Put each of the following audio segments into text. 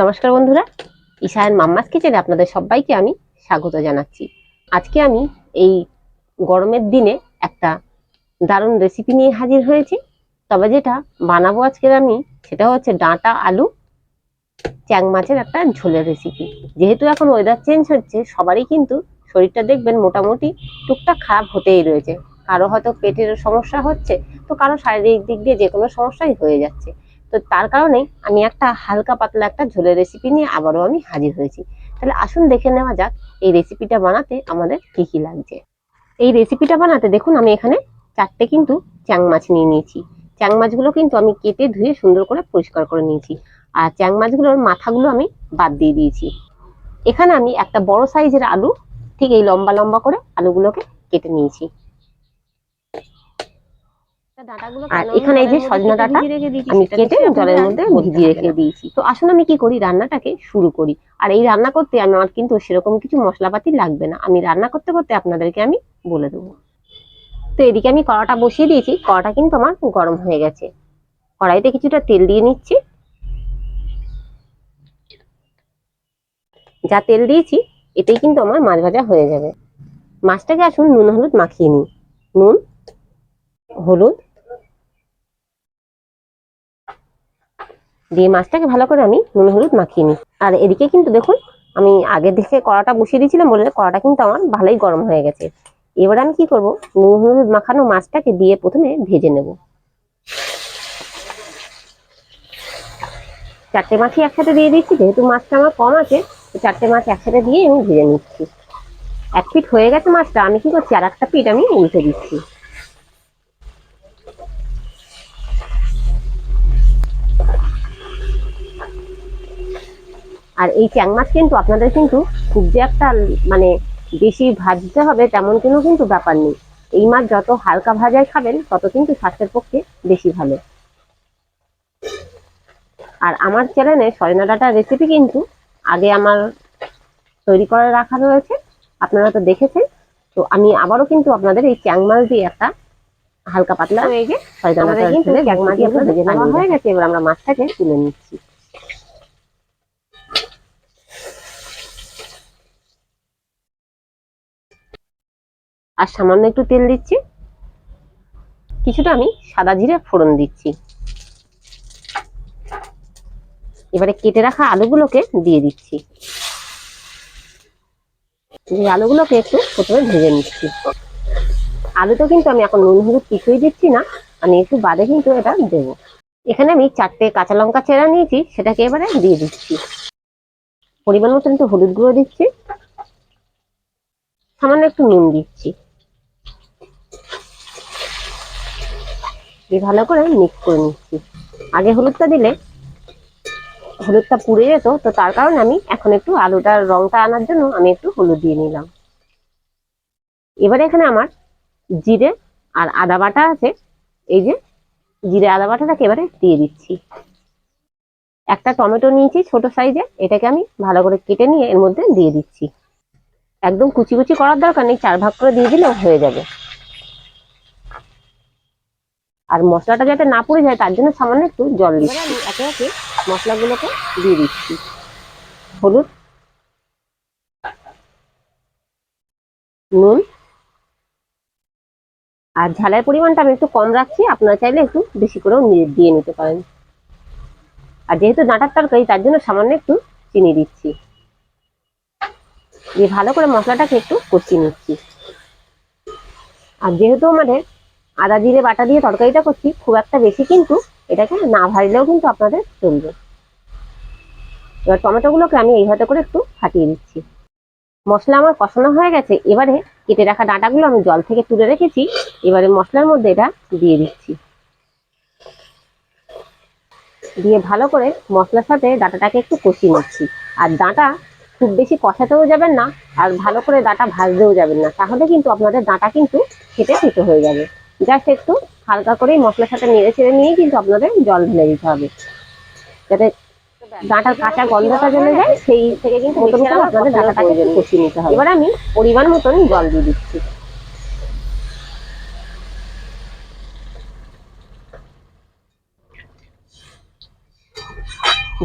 নমস্কার বন্ধুরা ঈশায়ন মাম্মাস কিচেনে আপনাদের সবাইকে আমি স্বাগত জানাচ্ছি। আজকে আমি এই গরমের দিনে একটা দারুণ রেসিপি নিয়ে হাজির হয়েছি। তবে যেটা বানাবো আজকে আমি, সেটা হচ্ছে ডাঁটা আলু, চ্যাং মাছের একটা ঝোলের রেসিপি যেহেতু এখন ওয়েদার চেঞ্জ হচ্ছে, সবারই কিন্তু শরীরটা দেখবেন মোটামুটি টুকটাক খারাপ হতেই রয়েছে। কারও হয়তো পেটের সমস্যা হচ্ছে, তো কারও শারীরিক দিক দিয়ে যে কোনো সমস্যাই হয়ে যাচ্ছে। তো তার কারণে আমি একটা হালকা পাতলা একটা ঝোলের রেসিপি নিয়ে আবারও আমি হাজির হয়েছি। তাহলে আসুন দেখে নেওয়া যাক এই রেসিপিটা বানাতে আমাদের কী কী লাগছে। এই রেসিপিটা বানাতে দেখুন, আমি এখানে চারটে কিন্তু চ্যাং মাছ নিয়ে নিয়েছি। চ্যাং মাছগুলো কিন্তু আমি কেটে ধুয়ে সুন্দর করে পরিষ্কার করে নিয়েছি। আর চ্যাং মাছগুলোর মাথাগুলো আমি বাদ দিয়ে দিয়েছি। এখানে আমি একটা বড় সাইজের আলু, ঠিক এই লম্বা লম্বা করে আলুগুলোকে কেটে নিয়েছি। আর এখানে এই যে সজনা ডাঁটা আমি কেটে জলের মধ্যে ভিজিয়ে রেখে দিয়েছি। তো আসুন আমি কি করি রান্নাটাকে শুরু করি। আর এই রান্না করতে আমার কিন্তু সেরকম কিছু মশলাপাতি লাগবে না। আমি রান্না করতে করতে আপনাদেরকে আমি বলে দেবো। তো এদিকে আমি কড়াটা বসিয়ে দিয়েছি। কড়াটা কিন্তু আমার গরম হয়ে গেছে। কড়াইতে কিছুটা তেল দিয়ে নিচ্ছি। যা তেল দিয়েছি এতেই কিন্তু আমার মাছ ভাজা হয়ে যাবে। মাছটাকে আসুন নুন হলুদ মাখিয়ে নিই। নুন হলুদ দিয়ে মাছটাকে ভালো করে আমি নুন, হলুদ মাখিয়ে নিই। আর এদিকে কিন্তু দেখুন, আমি আগে দেখে কড়াটা বসিয়ে দিয়েছিলাম বলে কড়াটা কিন্তু আমার ভালোই গরম হয়ে গেছে। এবার আমি কি করব? নুন, হলুদ মাখানো মাছটাকে দিয়ে প্রথমে ভেজে নেব। চারটে মাছই একসাথে দিয়ে দিচ্ছি, যেহেতু মাছটা আমার কম আছে চারটে মাছ একসাথে দিয়ে আমি ভেজে নিচ্ছি। এক পিঠ হয়ে গেছে মাছটা, আমি কি করছি? আর একটা পিঠ আমি উল্টে দিচ্ছি। আর এই চ্যাং মাছ কিন্তু আপনাদের কিন্তু খুব যে একটা মানে বেশি ভাজতে হবে তেমন কোনো কিন্তু ব্যাপার নেই। এই মাছ যত হালকা ভাজায় খাবেন তত কিন্তু স্বাস্থ্যের পক্ষে বেশি ভালো। আর আমার চ্যানেলে সজনা ডাঁটার রেসিপি কিন্তু আগে আমার তৈরি করে রাখা রয়েছে আপনারা তো দেখেছেন। তো আমি আবারও কিন্তু আপনাদের এই চ্যাং মাছ দিয়ে একটা হালকা পাতলা এই যে সজনা ডাঁটার চ্যাং মাছ দিয়ে নেওয়া হয়ে গেছে। এবার আমরা মাছটাকে তুলে নিচ্ছি। আর সামান্য একটু তেল দিচ্ছি। কিছুটা আমি সাদা জিরে ফোড়ন দিচ্ছি। এবারে কেটে রাখা আলুগুলোকে দিয়ে দিচ্ছি। এই আলুগুলোকে একটু প্রথমে ভেজে নিচ্ছি। আলুটা কিন্তু আমি এখন নুন, হলুদ কিছুই দিচ্ছি না। আমি একটু বাদে কিন্তু এটা দেব। এখানে আমি চারটে কাঁচা লঙ্কা চেরা নিয়েছি, সেটাকে এবারে দিয়ে দিচ্ছি। পরিমাণ মতো একটু হলুদ গুঁড়ো দিচ্ছি। সামান্য একটু নুন দিচ্ছি। দিয়ে ভালো করে মিক্স করে নিচ্ছি। আগে হলুদটা দিলে হলুদটা পুড়ে যেত, তো তার কারণে আমি এখন একটু আলুটার রংটা আনার জন্য আমি একটু হলুদ দিয়ে নিলাম। এবারে এখানে আমার জিরে আর আদা বাটা আছে। এই যে জিরে আদা বাটাটাকে এবারে দিয়ে দিচ্ছি। একটা টমেটো নিয়েছি ছোট সাইজে, এটাকে আমি ভালো করে কেটে নিয়ে এর মধ্যে দিয়ে দিচ্ছি। একদম কুচি কুচি করার দরকার নেই চার ভাগ করে দিয়ে দিলেও হয়ে যাবে। আর মশলাটা যাতে না পড়ে যায় তার জন্য সামান্য একটু জল দিচ্ছি। আমি একে একে মশলাগুলোকে দিয়ে দিচ্ছি। হলুদ নুন আর ঝালের পরিমাণটা আমি একটু কম রাখছি আপনারা চাইলে একটু বেশি করেও দিয়ে নিতে পারেন। আর যেহেতু ডাঁটার তরকারি তার জন্য সামান্য একটু চিনি দিচ্ছি। দিয়ে ভালো করে মশলাটাকে একটু কষিয়ে নিচ্ছি। আর যেহেতু আমাদের আদা, জিরে, বাটা দিয়ে তরকারিটা করছি, খুব একটা বেশি কিন্তু এটাকে না ভাজলেও কিন্তু আপনাদের চলবে। এবার টমেটোগুলোকে আমি এইভাবে করে একটু ফাটিয়ে দিচ্ছি মশলা আমার কষানো হয়ে গেছে, এবারে কেটে রাখা ডাঁটাগুলো আমি জল থেকে তুলে রেখেছি, এবারে মশলার মধ্যে এটা দিয়ে দিচ্ছি। দিয়ে ভালো করে মশলার সাথে ডাঁটাটাকে একটু কষিয়ে নিচ্ছি। আর ডাঁটা খুব বেশি কষাতেও যাবেন না আর ভালো করে ডাঁটা ভাজতেও যাবেন না। তাহলে কিন্তু আপনাদের ডাঁটা কিন্তু খেতে খেতে হয়ে যাবে। জাস্ট একটু হালকা করেই মশলার সাথে নেড়ে ছেড়ে নিয়েই কিন্তু আপনাদের জল ঢেলে দিতে হবে। যাতে ডাঁটার কাঁচা গন্ধটা জমে যায় সেই থেকে কিন্তু আপনাদের ডাঁটাটাকে কষিয়ে নিতে হবে। এবার আমি পরিমাণ মতন জল দিয়ে দিচ্ছি।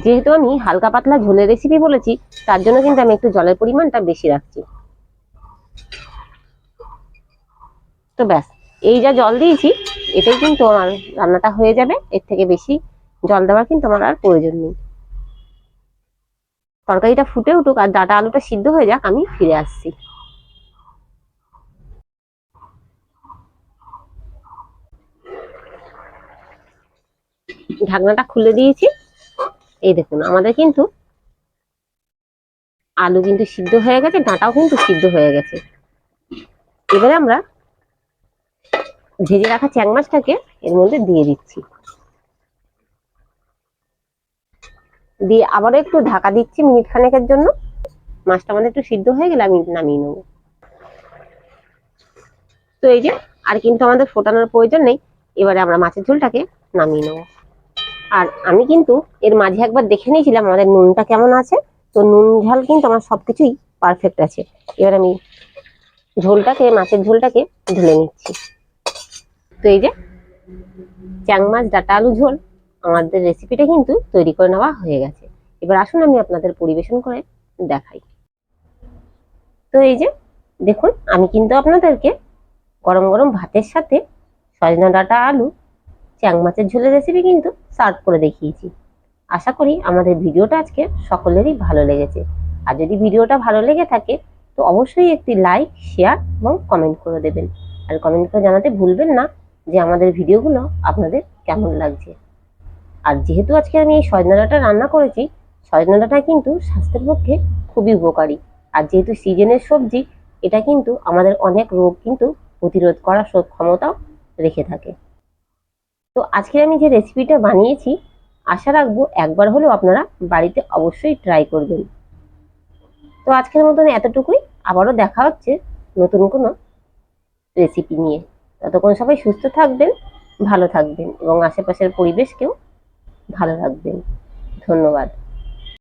যেহেতু আমি হালকা পাতলা ঝোলের রেসিপি বলেছি, তার জন্য কিন্তু আমি একটু জলের পরিমাণটা বেশি রাখছি। তো ব্যাস, এই যা জল দিয়েছি এটাই কিন্তু আমার রান্নাটা হয়ে যাবে। এর থেকে বেশি জল দেওয়ার কিন্তু আমার আর প্রয়োজন নেই। তরকারিটা ফুটে উঠুক আর ডাটা আলুটা সিদ্ধ হয়ে যাক, আমি ফিরে আসছি। ঢাকনাটা খুলে দিয়েছি। এই দেখুন, আমাদের কিন্তু আলু কিন্তু সিদ্ধ হয়ে গেছে, ডাঁটাও কিন্তু সিদ্ধ হয়ে গেছে। এবারে আমরা ভেজে রাখা চ্যাং মাছটাকে এর মধ্যে দিয়ে দিচ্ছি। দিয়ে আবারও একটু ঢাকা দিচ্ছি মিনিট খানেকের জন্য। মাছটা আমাদের একটু সিদ্ধ হয়ে গেলে আমি নামিয়ে নেব। তো এই যে, আর কিন্তু আমাদের ফোটানোর প্রয়োজন নেই। এবারে আমরা মাছের ঝোলটাকে নামিয়ে নেব। আর আমি কিন্তু এর মাঝে একবার দেখে নিয়েছিলাম আমাদের নুনটা কেমন আছে। তো নুন ঝাল কিন্তু আমার সব কিছুই পারফেক্ট আছে। এবার আমি ঝোলটাকে, মাছের ঝোলটাকে ঢেলে নিচ্ছি। তো এই যে চ্যাং মাছ, ডাটা আলু ঝোল আমাদের রেসিপিটা কিন্তু তৈরি করে নেওয়া হয়ে গেছে। এবার আসুন আমি আপনাদের পরিবেশন করে দেখাই। তো এই যে দেখুন, আমি কিন্তু আপনাদেরকে গরম গরম ভাতের সাথে সজনা ডাটা আলু চ্যাং মাছের ঝোলের রেসিপি কিন্তু সার্ভ করে দেখিয়েছি। আশা করি আমাদের ভিডিওটা আজকে সকলেরই ভালো লেগেছে। আর যদি ভিডিওটা ভালো লেগে থাকে, তো অবশ্যই একটি লাইক শেয়ার এবং কমেন্ট করে দেবেন। আর কমেন্ট করে জানাতে ভুলবেন না যে আমাদের ভিডিওগুলো আপনাদের কেমন লাগছে। আর যেহেতু আজকে আমি এই সজনা রান্না করেছি সজনা কিন্তু স্বাস্থ্যের পক্ষে খুবই উপকারী। আর যেহেতু সিজনের সবজি, এটা কিন্তু আমাদের অনেক রোগ কিন্তু প্রতিরোধ করার ক্ষমতাও রেখে থাকে। তো আজকে আমি যে রেসিপিটা বানিয়েছি, আশা রাখব একবার হলেও আপনারা বাড়িতে অবশ্যই ট্রাই করবেন। তো আজকের মতন এতটুকুই, আবারও দেখা হচ্ছে নতুন কোনো রেসিপি নিয়ে। ততক্ষণ সবাই সুস্থ থাকবেন, ভালো থাকবেন এবং আশেপাশের পরিবেশকেও ভালো রাখবেন। ধন্যবাদ।